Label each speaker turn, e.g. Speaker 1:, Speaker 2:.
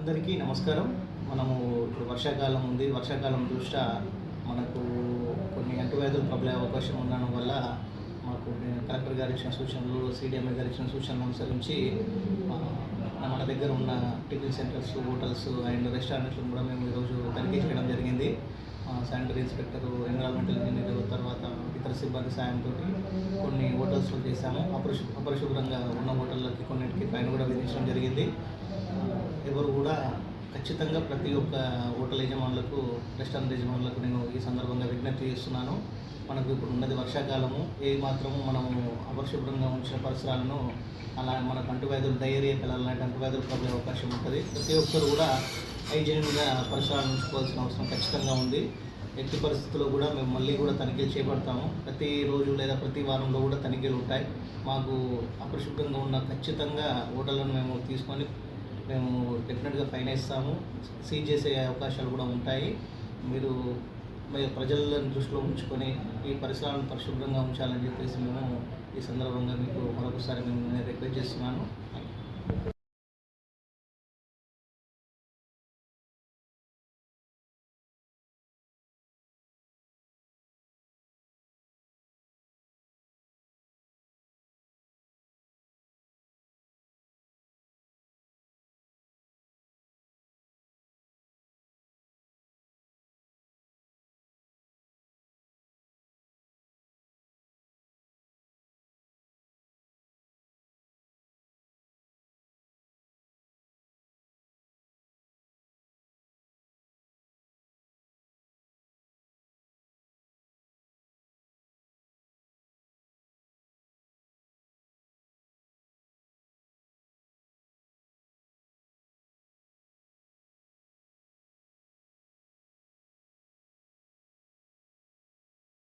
Speaker 1: అందరికీ నమస్కారం. మనము ఇప్పుడు వర్షాకాలం ఉంది. వర్షాకాలం దృష్ట్యా మనకు కొన్ని అంటువ్యాధులు ప్రబలే అవకాశం ఉండడం వల్ల మాకు కలెక్టర్ గారు ఇచ్చిన సూచనలు సిడిఎంఏ గారు ఇచ్చిన సూచనలు అనుసరించి మన దగ్గర ఉన్న టిఫిన్ సెంటర్స్ హోటల్స్ అండ్ రెస్టారెంట్లు కూడా మేము ఈరోజు తనిఖీ చేయడం జరిగింది. శానిటరీ ఇన్స్పెక్టర్ ఎన్విరాన్మెంటల్ ఇంజనీర్ తర్వాత ఇతర సిబ్బంది సాయంతో కొన్ని హోటల్స్లో చేశాము. అపరిశు అపరిశుభ్రంగా ఉన్న హోటళ్ళకి కొన్నిటికి ఫైన్ కూడా విధించడం జరిగింది. ఎవరు కూడా ఖచ్చితంగా ప్రతి ఒక్క హోటల్ యజమానులకు రెస్టారెంట్ యజమానులకు నేను ఈ సందర్భంగా విజ్ఞప్తి చేస్తున్నాను. మనకు ఇప్పుడు ఉన్నది వర్షాకాలము. ఏ మాత్రము మనము అపరిశుభ్రంగా ఉంచిన పరిసరాలను అలా మనకు అంటువ్యాధులు డయేరియా పిల్లలు లాంటి అంటువ్యాధులు పడే అవకాశం ఉంటుంది. ప్రతి ఒక్కరు కూడా హైజీన్గా పరిసరాలను ఉంచుకోవాల్సిన అవసరం ఖచ్చితంగా ఉంది. ఎట్టి పరిస్థితుల్లో కూడా మేము మళ్ళీ కూడా తనిఖీలు చేపడతాము. ప్రతి రోజు లేదా ప్రతి వారంలో కూడా తనిఖీలు ఉంటాయి. మాకు అపరిశుభ్రంగా ఉన్న ఖచ్చితంగా హోటళ్ళను మేము తీసుకొని మేము డెఫినెట్గా ఫైన్ వేస్తాము. సీజ్ చేసే అవకాశాలు కూడా ఉంటాయి. మీరు మీ ప్రజలను దృష్టిలో ఉంచుకొని ఈ పరిసరాలను పరిశుభ్రంగా ఉంచాలని చెప్పేసి మేము ఈ సందర్భంగా మీకు మరొకసారి మేము రిక్వెస్ట్ చేస్తున్నాను.